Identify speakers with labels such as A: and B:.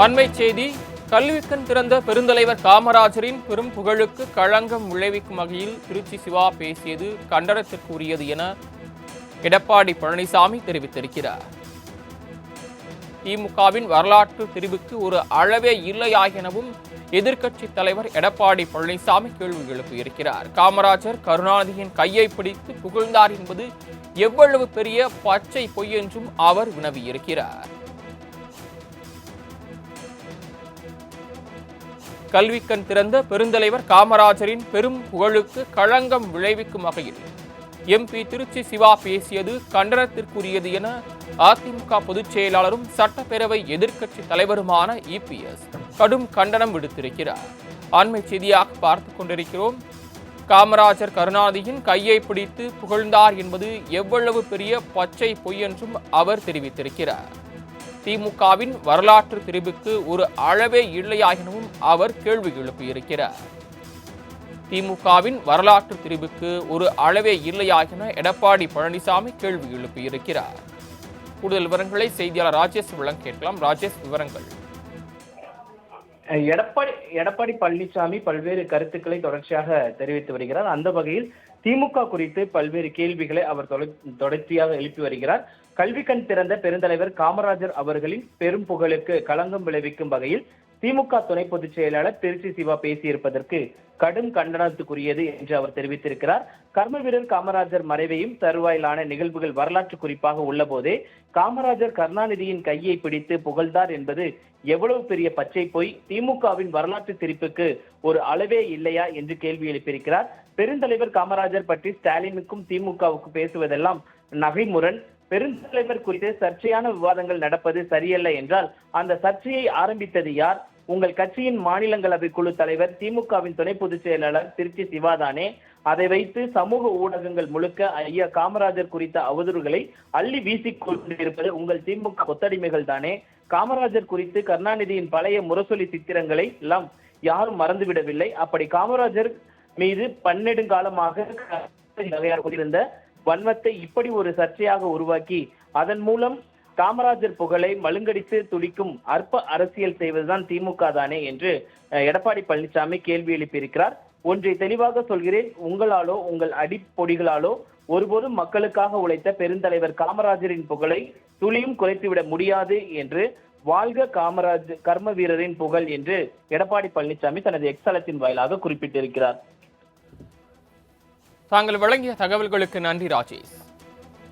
A: அண்மை செய்தி கல்விக்கண் திறந்த பெருந்தலைவர் காமராஜரின் பெரும் புகழுக்கு களங்கம் விளைவிக்கும் வகையில் திருச்சி சிவா பேசியது கண்டனத்திற்குரியது என எடப்பாடி பழனிசாமி தெரிவித்திருக்கிறார். திமுகவின் வரலாற்று பிரிவுக்கு ஒரு அளவே இல்லையா எனவும் எதிர்க்கட்சி தலைவர் எடப்பாடி பழனிசாமி கேள்வி எழுப்பியிருக்கிறார். காமராஜர் கருணாநிதியின் கையை பிடித்து புகழ்ந்தார் என்பது எவ்வளவு பெரிய பச்சை பொய் என்றும் அவர் வினவியிருக்கிறார். கல்விக்கண் திறந்த பெருந்தலைவர் காமராஜரின் பெரும் புகழுக்கு களங்கம் விளைவிக்கும் வகையில் எம்பி திருச்சி சிவா பேசியது கண்டனத்திற்குரியது என அதிமுக பொதுச் செயலாளரும் சட்டப்பேரவை எதிர்க்கட்சி தலைவருமான இபிஎஸ் கடும் கண்டனம் விடுத்திருக்கிறார். அண்மை செய்தியாக பார்த்து கொண்டிருக்கிறோம். காமராஜர் கருணாநிதியின் கையை பிடித்து புகழ்ந்தார் என்பது எவ்வளவு பெரிய பச்சை பொய் என்றும் அவர் தெரிவித்திருக்கிறார். திமுகவின் வரலாற்று திரிவுக்கு ஒரு அளவே இல்லையா எனவும் அவர் கேள்வி எழுப்பியிருக்கிறார். திமுகவின் வரலாற்று திரிவுக்கு ஒரு அளவே இல்லையா என எடப்பாடி பழனிசாமி கேள்வி எழுப்பியிருக்கிறார். கூடுதல் விவரங்களை செய்தியாளர் ராஜேஷ் விளங்க கேட்கலாம். ராஜேஷ் விவரங்கள்.
B: எடப்பாடி எடப்பாடி பழனிசாமி பல்வேறு கருத்துக்களை தொடர்ச்சியாக தெரிவித்து வருகிறார். அந்த வகையில் திமுக குறித்து பல்வேறு கேள்விகளை அவர் தொடர்ச்சியாக எழுப்பி வருகிறார். கல்வி கண் திறந்த பெருந்தலைவர் காமராஜர் அவர்களின் பெரும் புகழுக்கு களங்கம் விளைவிக்கும் வகையில் திமுக துணை பொதுச் செயலாளர் திருச்சி சிவா பேசியிருப்பதற்கு கடும் கண்டனத்துக்குரியது என்று அவர் தெரிவித்திருக்கிறார். கர்ம வீரர் காமராஜர் மறைவையும் தருவாயிலான நிகழ்வுகள் வரலாற்று குறிப்பாக உள்ள போதே காமராஜர் கருணாநிதியின் கையை பிடித்து புகழ்ந்தார் என்பது எவ்வளவு பெரிய பச்சை போய்? திமுகவின் வரலாற்று திரிப்புக்கு ஒரு அளவே இல்லையா? என்று கேள்வி எழுப்பியிருக்கிறார். பெருந்தலைவர் காமராஜர் பற்றி ஸ்டாலினுக்கும் திமுகவுக்கு பேசுவதெல்லாம் நகைமுரண். பெருந்தலைவர் குறித்து சர்ச்சையான விவாதங்கள் நடப்பது சரியல்ல என்றால் அந்த சர்ச்சையை ஆரம்பித்தது யார்? உங்கள் கட்சியின் மாநிலங்களவை குழு தலைவர் திமுகவின் துணை பொதுச் செயலாளர் திருச்சி சிவாதானே. அதை வைத்து சமூக ஊடகங்கள் முழுக்க ஐயா காமராஜர் குறித்த அவதூறுகளை அள்ளி வீசிக் கொண்டிருப்பது உங்கள் திமுக கொத்தடிமைகள் தானே? காமராஜர் குறித்து கருணாநிதியின் பழைய முரசொலி சித்திரங்களை எல்லாம் யாரும் மறந்துவிடவில்லை. அப்படி காமராஜர் மீது பன்னெடுங்காலமாக வகையார் கொண்டிருந்த வன்மத்தை இப்படி ஒரு சர்ச்சையாக உருவாக்கி அதன் மூலம் காமராஜர் புகழை மழுங்கடித்து துடிக்கும் அற்ப அரசியல் செய்வதுதான் திமுக தானே என்று எடப்பாடி பழனிசாமி கேள்வி எழுப்பியிருக்கிறார். ஒன்றை தெளிவாக சொல்கிறேன் உங்களாலோ உங்கள் அடிப்பொடிகளாலோ ஒருபோதும் மக்களுக்காக உழைத்த பெருந்தலைவர் காமராஜரின் புகழை துளியும் குறைத்துவிட முடியாது என்று வாழ்க காமராஜ் கர்ம வீரரின் புகழ் என்று எடப்பாடி பழனிசாமி தனது எக்ஸலத்தின் வாயிலாக குறிப்பிட்டிருக்கிறார்.
A: தாங்கள் வழங்கிய தகவல்களுக்கு நன்றி ராஜேஷ்.